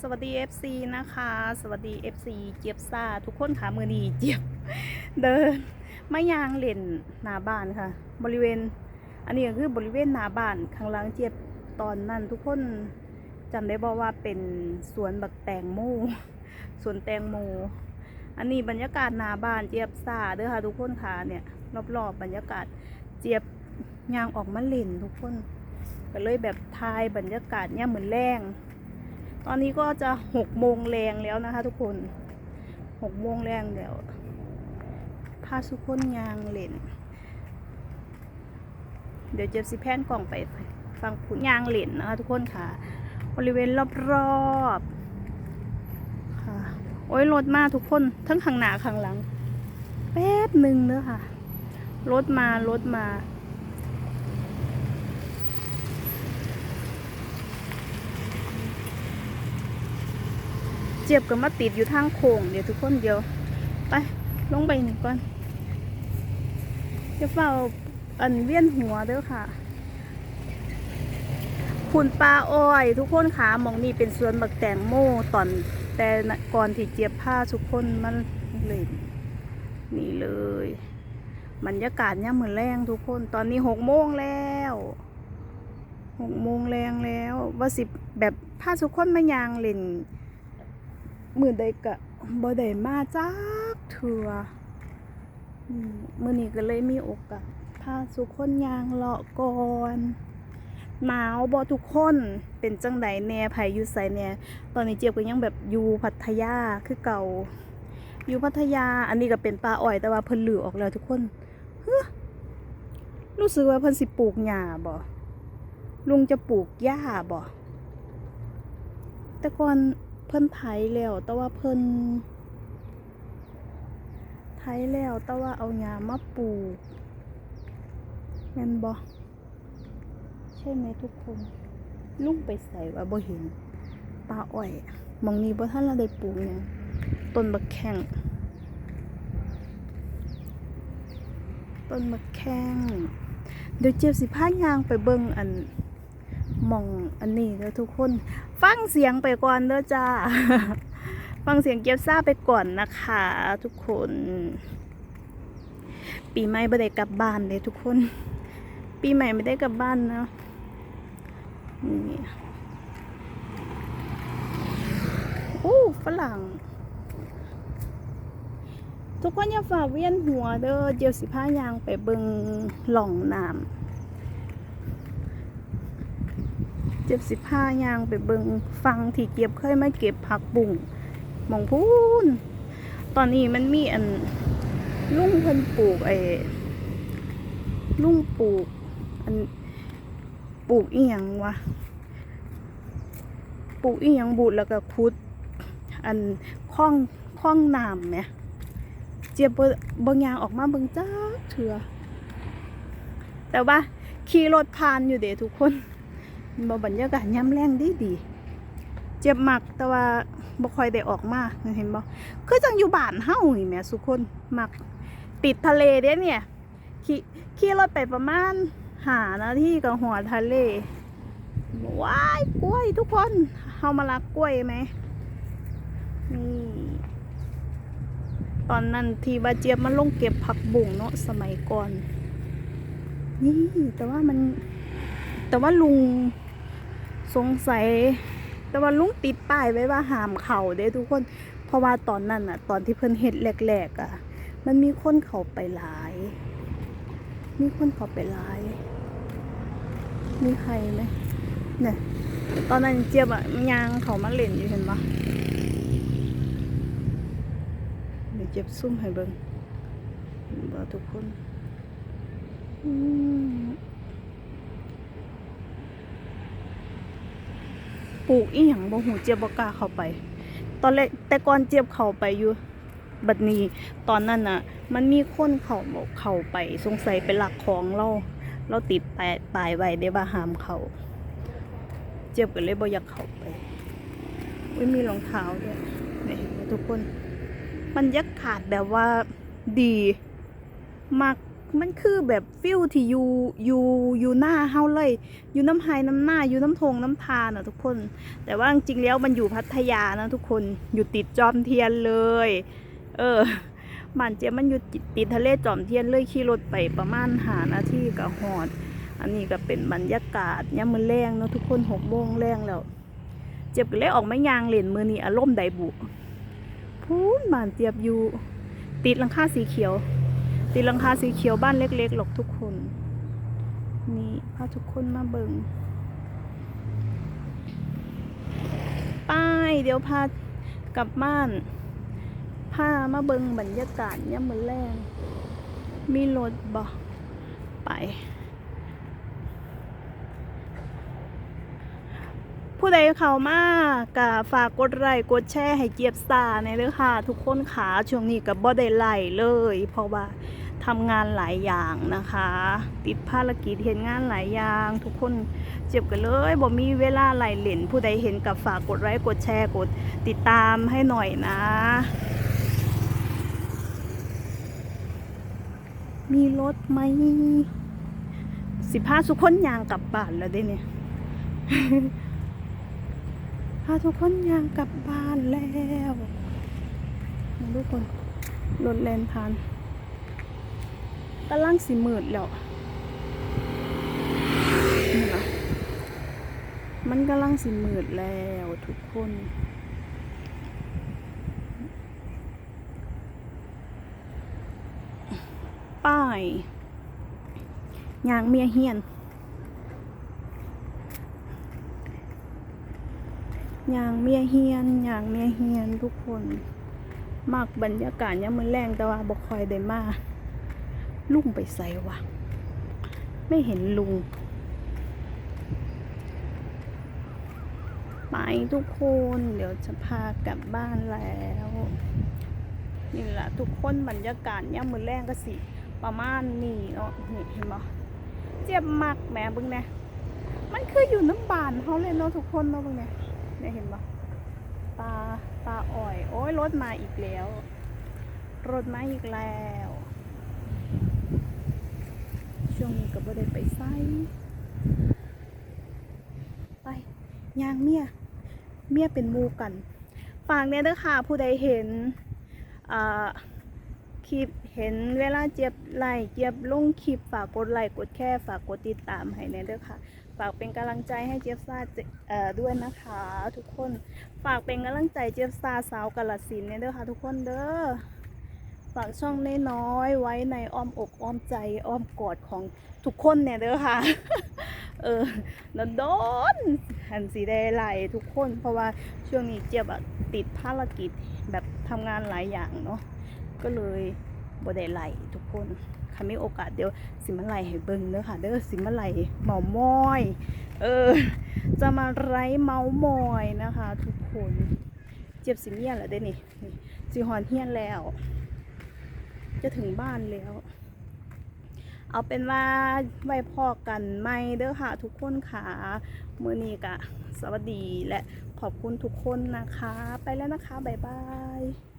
สวัสดี FC นะคะ สวัสดี FC เจี๊ยบซ่าทุกคนค่ะมือนีเจี๊ยบเดินมายางเล่นหน้าบ้านค่ะ บริเวณ อันนี้ก็คือบริเวณหน้าบ้านข้างหล่างเจี๊ยบตอนนั้น ทุกคนจำได้บอกว่าเป็นสวนบักแตงโมสวนแตงโมอันนี้บรรยากาศหน้าบ้านเจี๊ยบซ่าเด้อค่ะทุกคนค่ะเนี่ยรอบๆบรรยากาศเจี๊ยบยางออกมาเล่นทุกคนก็เลยแบบทายบรรยากาศเนี่ยเหมือนแรง ตอนนี้ก็จะหกโมงแรงแล้วนะคะ ทุกคนหกโมงแรงเดี๋ยวพาทุกคนยางเล่น เดี๋ยวเจ็บสิแพนกล่องไปฟังผุยางเล่นนะคะทุกคนค่ะ บริเวณรอบๆค่ะ โอ้ยรถมาทุกคนทั้งข้างหน้าข้างหลัง แป๊บหนึ่งเด้อค่ะ รถมารถมา เจ็บก็มาติดอยู่ทางโค้งเดี๋ยวทุกคนเดียว ไป ลงไปหนึ่งก่อนจะเฝ้าอันเวียนหัวเด้อค่ะคุณปลาอ้อยทุกคนขามองนี่เป็นสวนบักแตงโมตอนแต่ก่อนที่เจี๊ยบผ้าทุกคนมันเลยนี่เลยบรรยากาศเนี่ยเหมือนแรงทุกคนตอนนี้หกโมงแล้วหกโมงแรงแล้ว ว่าสิแบบผ้าทุกคนมายางเล่น มือใดกะบ่ได้มาจักเถื่ออืมื้อนี้ก็เลยมีโอกาสพาสุกคนยางเลาะก่อนหนาวบ่ทุกคนเป็นจังใดแน่ไผอยู่ไสแน่ตอนนี้เจี๊ยบก็ยังแบบอยู่พัทยาคือเก่าอยู่พัทยาอันนี้ก็เป็นป่าอ้อยแต่ว่าเพิ่นลือออกแล้วทุกคนเฮ้รู้สึกว่าเพิ่นสิปลูกหญ้าบ่ลุงจะปลูกหญ้าบ่แต่ก่อน เพิ่นไถแล้ว แต่ว่าเพิ่นไถแล้ว แต่ว่าเอาหญ้ามาปลูกแม่นบ่ใช่ไหมทุกคน ลุงไปใส่ว่าบ่เห็นปลาอ้อยมองนี้บ่ทันละได้ปลูกหยังต้นบักแข้งต้นบักแข้งเดี๋ยวเจ็บสิพายางไปเบิ่งอัน มองอันนี้เด้อทุกคน ฟังเสียงไปก่อนเด้อจ้า ฟังเสียงเกียบซ่าไปก่อนนะคะ ทุกคน ปีใหม่ไม่ได้กลับบ้านเลยทุกคน ปีใหม่ไม่ได้กลับบ้านนะนี่โอ้ฝรั่ง ทุกคนอย่าฝ่าเวียนหัวเด้อเจียวสิผ้ายางไปเบิงหล่องน้ำ เจ็บสิบห้ายางไปเบิงฟังที่เก็บเคยมาเก็บผักบุ่งหมองพูนตอนนี้มันมีอันลุงเพิ่นปลูกไอ้ลุงปลูกอันปลูกอีหยังวะปลูกอีหยังบูดแล้วก็คุด อันคล้องคล้องน้ำเนี่ยเจ็บบ่บางอย่างออกมาเบิ่งจ้าเถื่อแต่ว่าขี่รถผ่านอยู่เด้ทุกคน บ่บรรยากาศย่ำแรงดีดี เจ็บหมักแต่ว่าบ่ค่อยได้ออกมาเห็นบ่คือจังอยู่บ้านเฮานี่แม่สุคนหมัก ติดทะเลเด้เนี่ยขี่ขี่รถไปประมาณหานาทีก็หัวทะเลว้ายกล้วยทุกคนเฮามาลักกล้วยไหมนี่ตอนนั้นที่บาเจี๊ยบมันลงเก็บผักบุ่งเนาะสมัยก่อน นี่แต่ว่ามันแต่ว่าลุง สงสัย แต่ว่าลุงติดป้ายไว้ว่าห้ามเข่าเด้ทุกคน เพราะว่าตอนนั้นอะตอนที่เพิ่นเฮ็ดแรกๆอะมันมีคนเข้าไปหลาย มีคนเข้าไปหลาย มีใครไหมเนี่ยตอนนั้นเจี๊ยบอะยางเขามาเล่นอยู่เห็นปะเดี๋ยวเจี๊ยบซุ่มให้เบิ่งบ่ทุกคน อืม ปลูกอีหยังบ่หูเจี๊ยบบ่กล้าเข้าไป ตอนแรกแต่ก่อนเจี๊ยบเข้าไปอยู่บัดนี้ตอนนั้นน่ะ มันมีคนเข้าเข้าไปสงสัยเป็นหลักของเรา เราติดแปะป้ายไว้ได้ว่าห้ามเขาเจี๊ยบก็เลยบ่อยากเข้าไปอุ้ยมีรองเท้าด้วยนี่เห็นไหมทุกคนบรรยากาศแบบว่าดีมาก มันคือแบบฟิลที่อยู่อยู่อยู่หน้าเฮาเลย อยู่น้ำไฮน้ำหน้าอยู่น้ำทงน้ำทานอะทุกคน แต่ว่าจริงๆแล้วมันอยู่พัทยานะทุกคนอยู่ติดจอมเทียนเลย เออบ้านเจ๊ยบมันอยู่ติดทะเลจอมเทียนเลยขี่รถไปประมาณหานาทีกับหอด อันนี้ก็เป็นบรรยากาศยามมื้อแรงเนาะทุกคนหกโมงแรงแล้ว เจ็บก็เลยออกไมายางเล่นมือนี้อารมณ์ไดบุพูนบ้านเจียบอยู่ ติดหลังคาสีเขียว ติดหลังคาสีเขียวบ้านเล็กๆหรอกทุกคน นี่พาทุกคนมาเบิงป้ายเดี๋ยวพากลับบ้านพามาเบิงบรรยากาศยามมื้อแรงมีรถบ่ไป ผู้ใดเข้ามากะฝากกดไลค์กดแชร์ให้เจี๊ยบซาในอยเด้อค่ะ ทุกคนขาช่วงนี้กับบ่ได้ไล่เลย เพราะว่า ทำงานหลายอย่างนะคะ ติดภารกิจเห็นงานหลายอย่าง ทุกคนเจ็บกันเลยบ่มีเวลาไล่เล่นผู้ใดเห็นกับฝากกดไลค์กดแชร์กดติดตามให้หน่อยนะ มีรถไหมสิพาทุกคนยางกลับบ้านแล้วเด้เนี่ยพาทุกคนยางกลับบ้านแล้วทุกคนรถแลนผ่าน กำลังสิมืดแล้วนี่นะมันกำลังสิมืดแล้วทุกคน ป้ายยางเมียเฮียนยางเมียเฮียนยางเมียเฮียนทุกคนมักบรรยากาศยังมือแรงแต่ว่าบ่คอยได้มา ลุงไปใส่วะไม่เห็นลุง ไปทุกคน เดี๋ยวจะพากลับบ้านแล้วนี่แหละทุกคนบรรยากาศยังมือแรงก็สิประมาณนี้เนาะนี่เห็นบ่เจ็บมักแม่บึงแน่มันคืออยู่น้ำบานเขาเลยเนาะทุกคนเนาะบึงน่เนี่ยเห็นปะปลาปลาอ่อย โอ้ยรถมาอีกแล้ว รถมาอีกแล้ว ช่วงนี้ก็บ่ได้ไปไซไปยางเมีย เมียเป็นมูกันฝากเนี่ยเด้อค่ะผู้ใดเห็นคลิปเห็นเวลาเจ็บไล่เจ็บลงคลิปฝากกดไลค์กดแค่ฝากกดติดตามให้เนี่ยเด้อค่ะ ฝากเป็นกำลังใจให้เจี๊ยบซาด้วยนะคะ ทุกคนฝากเป็นกำลังใจเจี๊ยบซาสาวกาลสินเนี่ยเด้อค่ะ ทุกคนเด้อ ฝากช่องน้อยๆไว้ในอ้อมอกอ้อมใจอ้อมกอดของทุกคนเนี่ยเด้อค่ะ เออแล้วโดนหันสีได้ไหลทุกคน เพราะว่าช่วงนี้เจี๊ยบติดภารกิจแบบทำงานหลายอย่างเนาะก็เลยบ่ได้ไหลทุกคนค่ะมีโอกาสเดี๋ยวสิมาไหลให้เบิ่งเด้อค่ะเด้อสิมาไหลเมามอย เออ จะมาไรเมามอยนะคะ ทุกคน เจ็บสิเมียนแล้วได้นี่นี่สิหอนเฮียนแล้ว จะถึงบ้านแล้ว เอาเป็นว่าไว้พอกันไม่เด้อค่ะทุกคนค่ะมือนี้กะ สวัสดีและขอบคุณทุกคนนะคะ ไปแล้วนะคะ บ๊ายบาย